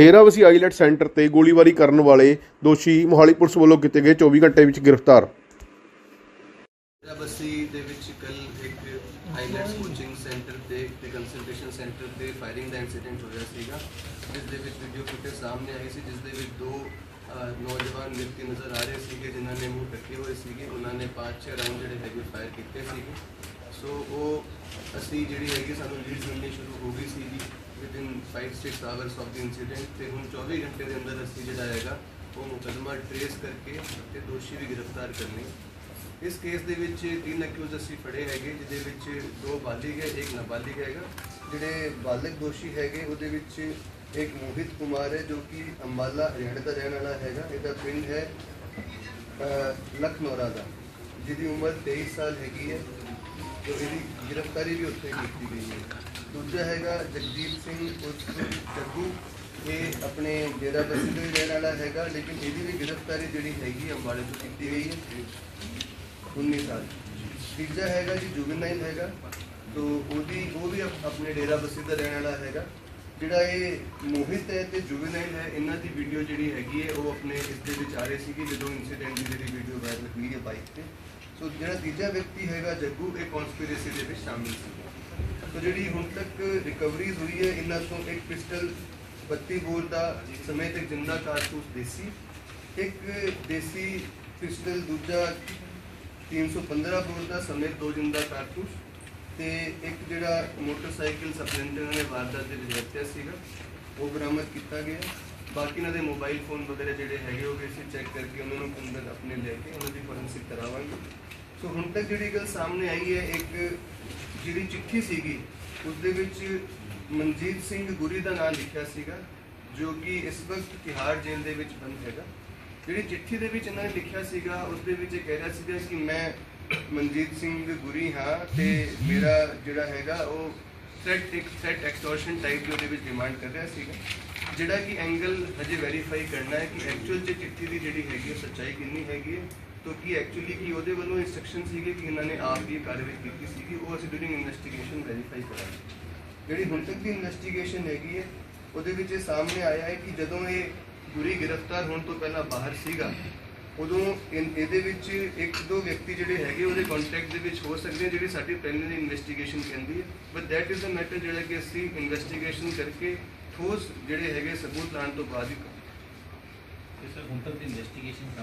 ਡੇਰਾਵਸੀ IELTS centre ਤੇ ਗੋਲੀਬਾਰੀ ਕਰਨ ਵਾਲੇ ਦੋਸ਼ੀ ਮੋਹਾਲੀ ਪੁਲਿਸ ਵੱਲੋਂ ਕੀਤੇ ਗਏ 24 ਘੰਟੇ ਵਿੱਚ ਗ੍ਰਿਫਤਾਰ। ਬਸੀ ਦੇ ਵਿੱਚ ਕੱਲ ਇੱਕ ਆਈਲੈਟਸ ਕੋਚਿੰਗ ਸੈਂਟਰ ਤੇ ਤੇ ਕੰਸਲਟੇਸ਼ਨ ਸੈਂਟਰ ਤੇ ਫਾਇਰਿੰਗ ਦਾ ਇਨਸੀਡੈਂਟ ਹੋਇਆ ਸੀਗਾ ਜਿਸ ਦੇ ਵਿੱਚ ਵੀਡੀਓ ਫੁਟੇਜ ਸਾਹਮਣੇ ਆਈ ਸੀ ਜਿਸ ਦੇ ਵਿੱਚ ਦੋ ਅਹ, ਨੌਜਵਾਨ ਵਿਅਕਤੀ ਨਜ਼ਰ ਆ ਰਹੇ ਸੀਗੇ ਜਿਨ੍ਹਾਂ ਨੇ ਮੂੰਹ ਢੱਕੇ ਹੋਏ ਸੀਗੇ ਉਹਨਾਂ ਨੇ ਪੰਜ ਛੇ ਰਾਉਂਡ ਜਿਹੜੇ ਹੈਗੇ ਫਾਇਰ ਕੀਤੇ ਸੀਗੇ। ਸੋ ਉਹ ਅਸੀਂ ਜਿਹੜੀ ਹੈਗੀ ਸਾਨੂੰ ਲੀਡ ਮਿਲਣੀ ਸ਼ੁਰੂ ਹੋ ਗਈ ਸੀਗੀ। Within 5-6 hours of the incident ਤੇ ਹੁਣ 24 ਘੰਟੇ ਦੇ ਅੰਦਰ ਅਸੀਂ ਜਿਹੜਾ ਹੈਗਾ ਉਹ ਮੁਕੱਦਮਾ ਟ੍ਰੇਸ ਕਰਕੇ ਤੇ ਦੋਸ਼ੀ ਵੀ ਗ੍ਰਿਫਤਾਰ ਕਰਨੇ ਇਸ ਕੇਸ ਦੇ ਵਿੱਚ ਤਿੰਨ ਅਕਿਊਜ਼ ਅਸੀਂ ਫੜੇ ਹੈਗੇ ਜਿਹਦੇ ਵਿੱਚ ਦੋ ਬਾਲਿਗ ਹੈ ਇੱਕ ਨਾਬਾਲਿਗ ਹੈਗਾ। ਜਿਹੜੇ ਬਾਲਗ ਦੋਸ਼ੀ ਹੈਗੇ ਉਹਦੇ ਵਿੱਚ ਇੱਕ ਮੋਹਿਤ ਕੁਮਾਰ ਹੈ ਜੋ ਕਿ ਅੰਬਾਲਾ ਹਰਿਆਣਾ ਦਾ ਰਹਿਣ ਵਾਲਾ ਹੈਗਾ। ਇਹਦਾ ਪਿੰਡ ਹੈ ਅਹ, ਲਖਨੌਰਾ ਦਾ ਜਿਹਦੀ ਉਮਰ 23 ਸਾਲ ਹੈਗੀ ਹੈ। ਤੇ ਇਹਦੀ ਗ੍ਰਿਫਤਾਰੀ ਵੀ ਉੱਥੇ ਕੀਤੀ ਗਈ ਹੈ। ਦੂਜਾ ਹੈਗਾ ਜਗਦੀਪ ਸਿੰਘ ਉਰਫ ਜੱਗੂ। ਇਹ ਆਪਣੇ ਡੇਰਾ ਬਸੀ ਦਾ ਹੀ ਰਹਿਣ ਵਾਲਾ ਹੈਗਾ, ਲੇਕਿਨ ਇਹਦੀ ਵੀ ਗ੍ਰਿਫਤਾਰੀ ਜਿਹੜੀ ਹੈਗੀ ਹੈ ਅੰਬਾਲੇ ਤੋਂ ਕੀਤੀ ਗਈ ਹੈ। 19 ਸਾਲ। ਤੀਜਾ ਹੈਗਾ ਜੀ ਜੁਗਨਾਈਲ ਹੈਗਾ। ਤੋ ਉਹਦੀ, ਉਹ ਵੀ ਆਪਣੇ ਡੇਰਾ ਬਸੀ ਦਾ ਰਹਿਣ ਵਾਲਾ ਹੈਗਾ। ਜਿਹੜਾ ਇਹ ਮੋਹਿਤ ਹੈ ਤੇ ਜੁਗਨਾਈਲ ਹੈ, ਇਹਨਾਂ ਦੀ ਵੀਡੀਓ ਜਿਹੜੀ ਹੈਗੀ ਹੈ, ਉਹ ਆਪਣੇ ਇਸ ਦੇ ਵਿੱਚ ਆ ਰਹੇ ਸੀਗੀ ਜਦੋਂ ਇਨਸੀਡੈਂਟ ਦੀ ਜਿਹੜੀ ਵੀਡੀਓ ਵਾਇਰਲ ਹੋਈ ਹੈ ਬਾਈਕ ਤੇ। ਸੋ ਜਿਹੜਾ ਤੀਜਾ ਵਿਅਕਤੀ ਹੈਗਾ ਜੱਗੂ, ਇਹ ਕਨਸਪੀਰੇਸੀ ਦੇ ਵਿੱਚ ਸ਼ਾਮਿਲ ਸੀ। ਸੋ ਜਿਹੜੀ ਹੁਣ ਤੱਕ ਰਿਕਵਰੀਜ਼ ਹੋਈ ਹੈ, ਇਹਨਾਂ ਤੋਂ ਇੱਕ ਪਿਸਟਲ 32 ਬੋਰ ਦਾ ਸਮੇਤ ਇੱਕ ਜਿੰਦਾ ਕਾਰਤੂਸ ਦੇਸੀ, ਇੱਕ ਦੇਸੀ ਪਿਸਟਲ ਦੂਜਾ 315 ਬੋਰ ਦਾ ਸਮੇਤ ਦੋ ਜਿੰਦਾ ਕਾਰਤੂਸ ਤੇ ਇੱਕ ਜਿਹੜਾ ਮੋਟਰਸਾਈਕਲ ਸਪਲੈਂਡਰ ਨੇ ਵਾਰਦਾਤ ਦੇ ਵਿੱਚ ਵਰਤਿਆ ਸੀਗਾ, ਉਹ ਬਰਾਮਦ ਕੀਤਾ ਗਿਆ। ਬਾਕੀ ਇਹਨਾਂ ਦੇ ਮੋਬਾਈਲ ਫੋਨ ਵਗੈਰਾ ਜਿਹੜੇ ਹੈਗੇ, ਉਹ ਵੀ ਅਸੀਂ ਚੈੱਕ ਕਰਕੇ ਉਹਨਾਂ ਨੂੰ ਅੰਦਰ ਆਪਣੇ ਲੈ ਕੇ ਉਹਨਾਂ ਦੀ ਫੋਰੈਂਸਿਕ ਕਰਾਵਾਂਗੇ। ਸੋ ਹੁਣ ਤੱਕ ਜਿਹੜੀ ਗੱਲ ਸਾਹਮਣੇ ਆਈ ਹੈ, ਇੱਕ ਜਿਹੜੀ ਚਿੱਠੀ ਸੀਗੀ ਉਸ ਦੇ ਵਿੱਚ ਮਨਜੀਤ ਸਿੰਘ ਗੁਰੀ ਦਾ ਨਾਮ ਲਿਖਿਆ ਸੀਗਾ, ਜੋ ਕਿ ਇਸ ਵਕਤ ਤਿਹਾੜ ਜੇਲ੍ਹ ਦੇ ਵਿੱਚ ਬੰਦ ਹੈਗਾ। ਜਿਹੜੀ ਚਿੱਠੀ ਦੇ ਵਿੱਚ ਇਹਨਾਂ ਨੇ ਲਿਖਿਆ ਸੀਗਾ ਉਸ ਦੇ ਵਿੱਚ ਇਹ ਕਹਿ ਰਿਹਾ ਸੀਗਾ ਕਿ ਮੈਂ ਮਨਜੀਤ ਸਿੰਘ ਗੁਰੀ ਹਾਂ ਤੇ ਮੇਰਾ ਜਿਹੜਾ ਹੈਗਾ ਉਹ ਥ੍ਰੈਟ ਇੱਕ ਥ੍ਰੈਟ ਐਕਸਟੋਰਸ਼ਨ ਟਾਈਪ ਦੀ ਉਹਦੇ ਵਿੱਚ ਡਿਮਾਂਡ ਕਰ ਰਿਹਾ ਸੀਗਾ। ਜਿਹੜਾ ਕਿ ਐਂਗਲ ਹਜੇ ਵੈਰੀਫਾਈ ਕਰਨਾ ਹੈ ਕਿ ਐਕਚੁਅਲ ਚ ਚਿੱਠੀ ਦੀ ਜਿਹੜੀ ਹੈਗੀ ਉਹ ਸੱਚਾਈ ਕਿੰਨੀ ਹੈਗੀ ਹੈ ਤੋ ਕੀ ਐਕਚੁਅਲੀ ਕੀ ਉਹਦੇ ਵੱਲੋਂ ਇਨਸਟਰਕਸ਼ਨ ਸੀਗੇ ਕਿ ਇਹਨਾਂ ਨੇ ਆਪ ਦੀ ਕਾਰਵਾਈ ਕੀਤੀ ਸੀਗੀ, ਉਹ ਅਸੀਂ ਡੂਰਿੰਗ ਇਨਵੈਸਟੀਗੇਸ਼ਨ ਵੈਰੀਫਾਈ ਕਰਾਂਗੇ ਜਿਹੜੀ ਹੁਣ ਤੱਕ ਦੀ ਇਨਵੈਸਟੀਗੇਸ਼ਨ ਹੈਗੀ ਹੈ, ਉਹਦੇ ਵਿੱਚ ਇਹ ਸਾਹਮਣੇ ਆਇਆ ਹੈ ਕਿ ਜਦੋਂ ਇਹ ਗੁਰੀ ਗ੍ਰਿਫਤਾਰ ਹੋਣ ਤੋਂ ਪਹਿਲਾਂ ਬਾਹਰ ਸੀਗਾ, ਉਦੋਂ ਇਹਦੇ ਵਿੱਚ ਇੱਕ ਦੋ ਵਿਅਕਤੀ ਜਿਹੜੇ ਹੈਗੇ ਉਹਦੇ ਕੰਟੈਕਟ ਦੇ ਵਿੱਚ ਹੋ ਸਕਦੇ ਜਿਹੜੀ ਸਾਡੀ ਪ੍ਰੀਲਿਮਿਨਰੀ ਇਨਵੈਸਟੀਗੇਸ਼ਨ ਕਹਿੰਦੀ ਹੈ but that is a matter ਜਿਹੜਾ ਕਿ ਅਸੀਂ ਇਨਵੈਸਟੀਗੇਸ਼ਨ ਕਰਕੇ ਠੋਸ ਜਿਹੜੇ ਹੈਗੇ ਸਬੂਤ ਲਾਉਣ ਤੋਂ ਬਾਅਦ ਹੀ ਕਰਾਂਗੇ। ਸਰ, ਹੁਣ ਤੱਕ ਦੀ ਇਨਵੈਸਟੀਗੇਸ਼ਨ